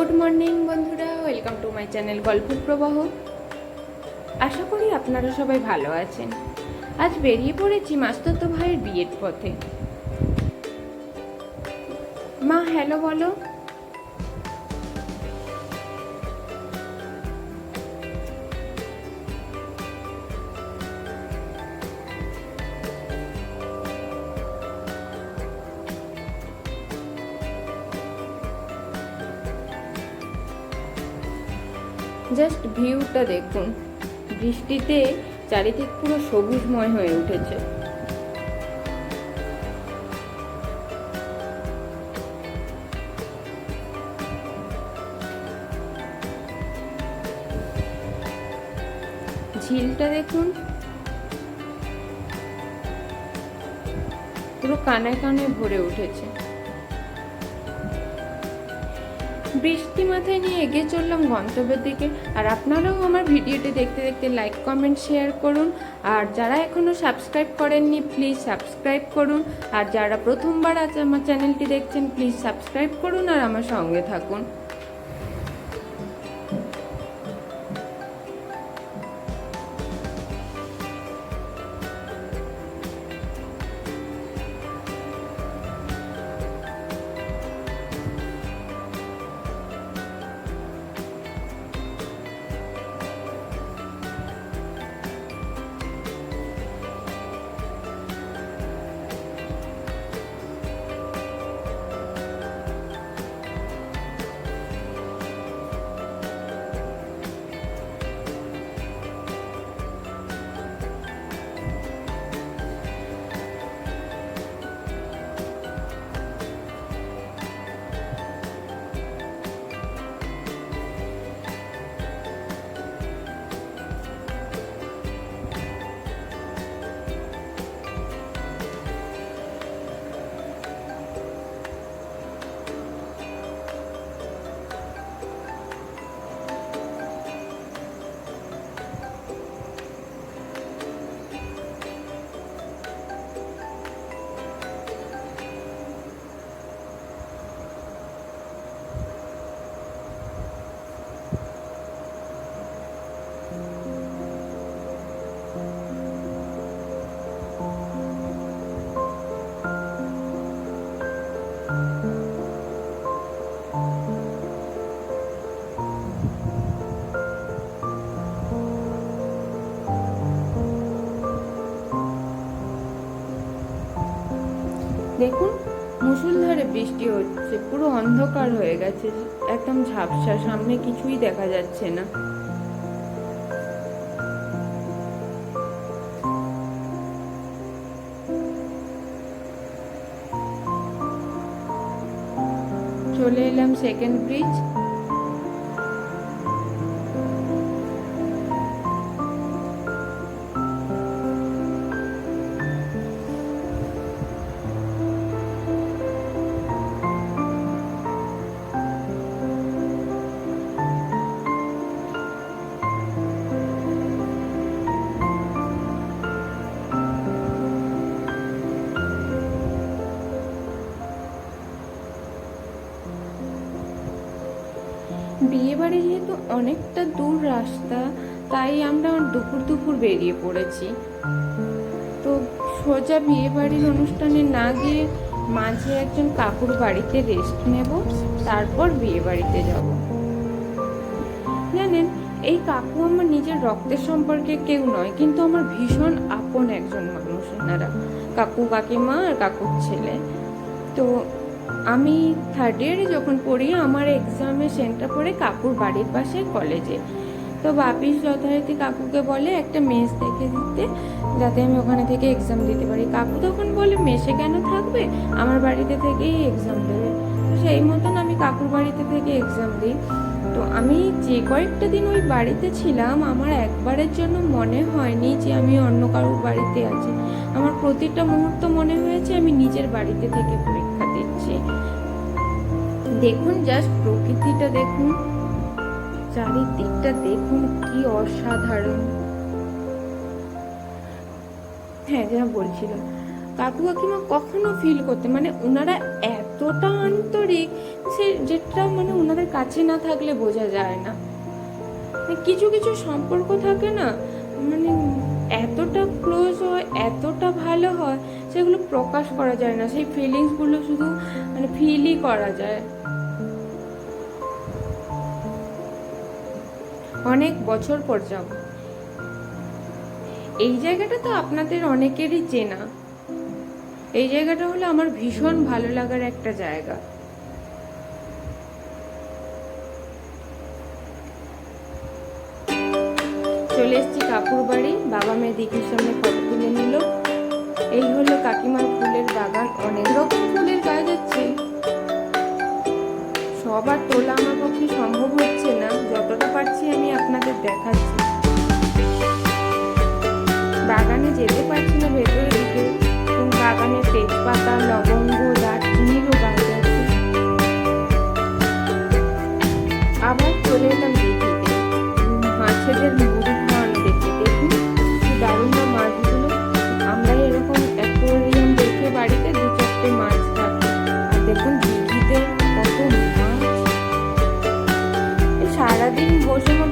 Good morning বন্ধুরা, welcome to my channel Golpo Probaho. আশা করি আপনারা সবাই ভালো আছেন। আজ বেরিয়ে পড়েছি মাস্তত ভাইয়ের বিয়ের পথে। মা হ্যালো বলো। জাস্ট ভিউটা দেখুন। বৃষ্টিতে চারিদিক পুরো সবুজময় হয়ে উঠেছে। ঝিলটা দেখুন। পুরো কানে কানে ভরে উঠেছে। বৃষ্টি মাথায় নিয়ে এগিয়ে চললাম গন্তব্যের দিকে। আর আপনারাও আমার ভিডিওটি দেখতে দেখতে লাইক কমেন্ট শেয়ার করুন। আর যারা এখনও সাবস্ক্রাইব করেননি প্লিজ সাবস্ক্রাইব করুন। আর যারা প্রথমবার আজ আমার চ্যানেলটি দেখছেন প্লিজ সাবস্ক্রাইব করুন আর আমার সঙ্গে থাকুন। দেখুন মুসুলধারে বৃষ্টি হচ্ছে, পুরো অন্ধকার হয়ে গেছে, একদম ঝাপসা, সামনে কিছুই দেখা যাচ্ছে না। চলে এলাম সেকেন্ড ব্রিজ বিয়ে বাড়ি যেহেতু অনেকটা দূর রাস্তা, তাই আমরা দুপুর দুপুর বেরিয়ে পড়েছি। তো সোজা বিয়ে বাড়ির অনুষ্ঠানে না গিয়ে মাঝে একজন কাকুর বাড়িতে রেস্ট নেব, তারপর বিয়ে বাড়িতে যাব। জানেন, এই কাকু আমার নিজের রক্তের সম্পর্কে কেউ নয়, কিন্তু আমার ভীষণ আপন একজন মানুষ এনারা কাকু কাকিমা আর কাকুর ছেলে। তো আমি থার্ড ইয়ারে যখন পড়ি, আমার এক্সামে সেন্টার পড়ে কাকুর বাড়ির পাশে কলেজে তো বাপিস যথারীতি কাকুকে বলে, একটা মেস দেখে দিতে, যাতে আমি ওখানে থেকে এক্সাম দিতে পারি। কাকু তখন বলে, মেসে কেন থাকবে? আমার বাড়িতে থেকেই এক্সাম দেবে। তো সেই মতন আমি কাকুর বাড়িতে থেকে এক্সাম দিই। তো আমি যে কয়েকটা দিন ওই বাড়িতে ছিলাম, আমার একবারের জন্য মনে হয়নি যে আমি অন্য কারোর বাড়িতে আছি। আমার প্রতিটা মুহূর্ত মনে হয়েছে আমি নিজের বাড়িতে থেকে পরীক্ষা দিচ্ছি। দেখুন জাস্ট প্রকৃতিটা দেখুন। চারিদিকটা দেখুন, কি অসাধারণ। হ্যাঁ যা বলছিল। কাকু কাকিমা কখনো ফিল করতে মানে ওনারা এতটা আন্তরিক সে যেটা মানে ওনাদের কাছে না থাকলে বোঝা যায় না। মানে কিছু কিছু সম্পর্ক থাকে না মানে এতটা ক্লোজ হয়, এতটা ভালো হয় সেগুলো প্রকাশ করা যায় না। সেই ফিলিংসগুলো শুধু মানে ফিলই করা যায়। অনেক বছর পর যাব। এই জায়গাটা তো আপনাদের অনেকেরই চেনা। এই জায়গাটা হলো আমার ভীষণ ভালো লাগার একটা জায়গা। চলে এসেছি কাকুর বাড়ি। বাবা মেয়ে দিঘির সামনে ফটো তুলে নিল। এই হলো কাকিমার ফুলের বাগান। অনেক রকম ফুলের গাছ আছে। সবার তোলা আমার পক্ষে সম্ভব হচ্ছে না। যতটা পারছি আমি আপনাদের দেখাচ্ছি। বাগানে যেতে পারছি না ভেতরের দিকে। বাগানে তেজপাতা লবঙ্গ দু মাছ থাকে আর দেখুন দিঘিতে কত মাছ সারাদিন বসে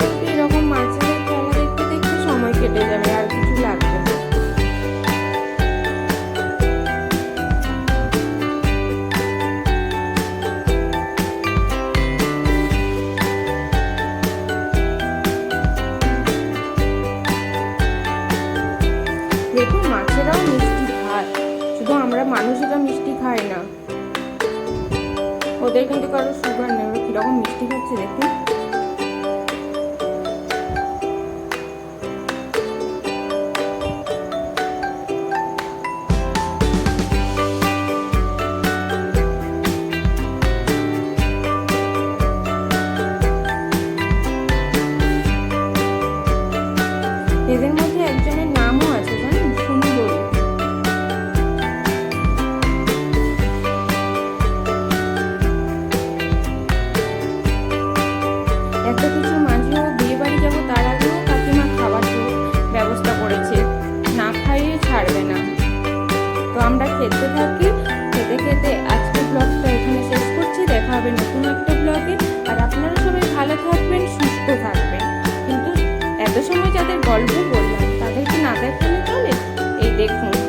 মিষ্টি খায় না। ওদের কিন্তু কারও সুগার নেই। ওরা কীরকম মিষ্টি খাচ্ছে দেখুন থাকি খেতে খেতে আজকে ব্লগটা এখানে শেষ করছি। দেখা হবে নতুন একটা ব্লগে আর আপনারা সবাই ভালো থাকবেন, সুস্থ থাকবেন। কিন্তু এত সময় যাদের গল্প বললাম, তাদেরকে না দেখানো চলে? এই দেখুন।